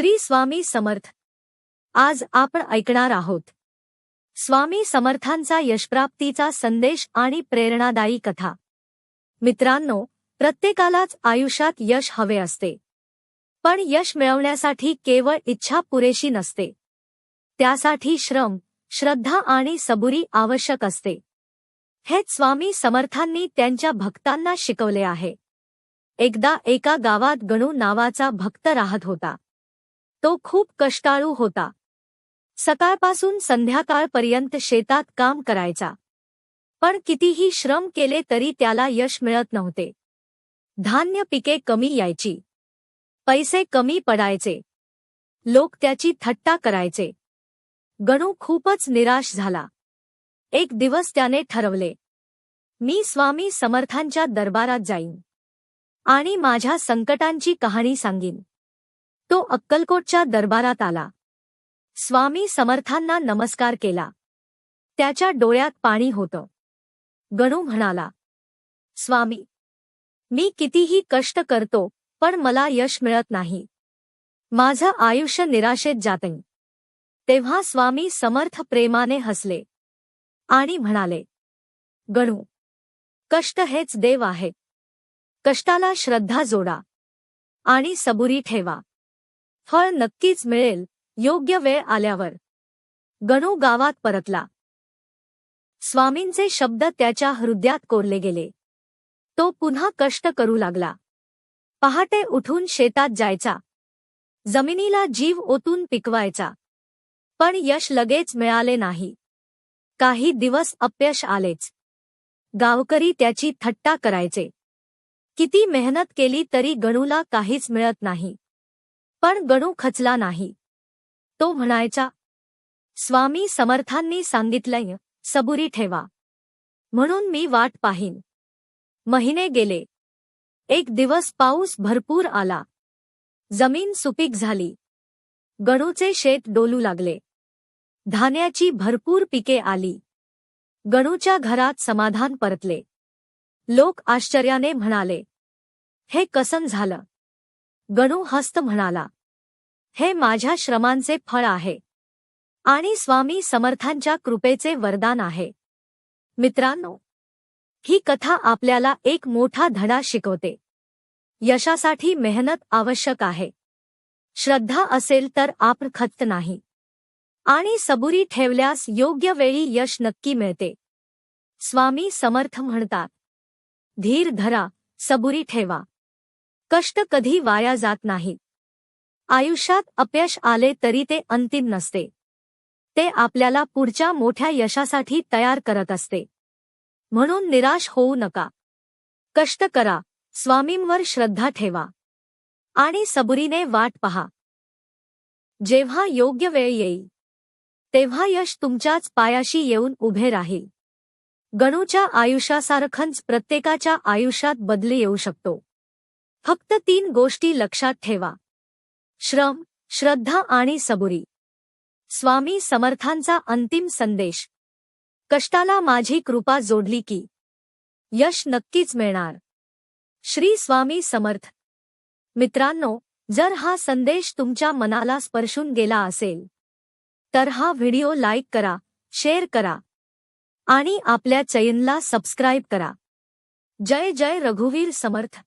श्री स्वामी समर्थ. आज आपण ऐकणार आहोत. स्वामी समर्थांचा यशप्राप्तीचा संदेश आणि प्रेरणादायी कथा. मित्रांनो प्रत्येकालाच आयुष्यात यश हवे असते. पण यश मिळवण्यासाठी केवळ इच्छा पुरेशी नसते. त्यासाठी श्रम श्रद्धा आणि सबुरी आवश्यक असते. हेच स्वामी समर्थांनी त्यांच्या भक्तांना शिकवले आहे. एकदा एका गावात गणू नावाचा भक्त राहत होता. तो खूप कष्टाळू होता. सकाळपासून संध्याकाळपर्यंत शेतात काम करायचा. पण कितीही श्रम केले तरी त्याला यश मिळत नव्हते. धान्य पिके कमी यायची. पैसे कमी पडायचे. लोक त्याची थट्टा करायचे. गणू खूपच निराश झाला. एक दिवस त्याने ठरवले. मी स्वामी समर्थांच्या दरबारात जाईन. आणि माझ्या संकटांची कहाणी सांगीन. तो अक्कलकोटच्या दरबारात आला. स्वामी समर्थांना नमस्कार केला. त्याच्या डोळ्यात पाणी होतं. गणू म्हणाला स्वामी मी कितीही कष्ट करतो पण मला यश मिळत नाही. माझं आयुष्य निराशेत जाते तेव्हा स्वामी समर्थ प्रेमाने हसले आणि म्हणाले गणू कष्ट हेच देव आहे. कष्टाला श्रद्धा जोडा आणि सबुरी ठेवा. फळ नक्कीच मिळेल योग्य वेळ आल्यावर. गणू गावात परतला. स्वामींचे शब्द त्याच्या हृदयात कोरले गेले. तो पुन्हा कष्ट करू लागला. पहाटे उठून शेतात जायचा. जमिनीला जीव ओतून पिकवायचा. पण यश लगेच मिळाले नाही. काही दिवस अपयश आलेच. गावकरी त्याची थट्टा करायचे. किती मेहनत केली तरी गणूला काहीच मिळत नाही. पण गणू खचला नाही. तो म्हणायचा स्वामी समर्थांनी सांगितलंय सबुरी ठेवा. म्हणून मी वाट पाहीन. महिने गेले. एक दिवस पाऊस भरपूर आला. जमीन सुपीक झाली. गणूचे शेत डोलू लागले. धान्याची भरपूर पिके आली. गणूच्या घरात समाधान परतले. लोक आश्चर्याने म्हणाले हे कसन झालं? गणू हस्त म्हणाला. हे माझ्या श्रमांचे फळ आहे. आणि स्वामी समर्थांच्या कृपेचे वरदान आहे. मित्रांनो ही कथा आपल्याला एक मोठा धडा शिकवते. यशासाठी मेहनत आवश्यक आहे. श्रद्धा असेल तर आपण खत नाही. आणि सबुरी ठेवल्यास योग्य वेळी यश नक्की मिळते. स्वामी समर्थ म्हणतात धीर धरा सबुरी ठेवा. कष्ट कधी वाया जात नाहीत. आयुष्यात अपयश आले तरी ते अंतिम नसते. ते आपल्याला पुढच्या मोठ्या यशासाठी तयार करत असते. म्हणून निराश होऊ नका. कष्ट करा स्वामींवर श्रद्धा ठेवा. आणि सबुरीने वाट पहा. जेव्हा योग्य वेळ येईल तेव्हा यश तुमच्याच पायाशी येऊन उभे राहील. गणूच्या आयुष्यासारखंच प्रत्येकाच्या आयुष्यात बदली येऊ शकतो. फक्त तीन गोष्टी लक्षात ठेवा. श्रम श्रद्धा आणि सबुरी. स्वामी समर्थांचा अंतिम संदेश. कष्टाला माझी कृपा जोडली की यश नक्कीच मिळणार. श्री स्वामी समर्थ. मित्रांनो जर हा संदेश तुमच्या मनाला स्पर्शून गेला असेल तर हा व्हिडिओ लाईक करा शेअर करा आणि आपल्या चैनला सबस्क्राईब करा. जय जय रघुवीर समर्थ.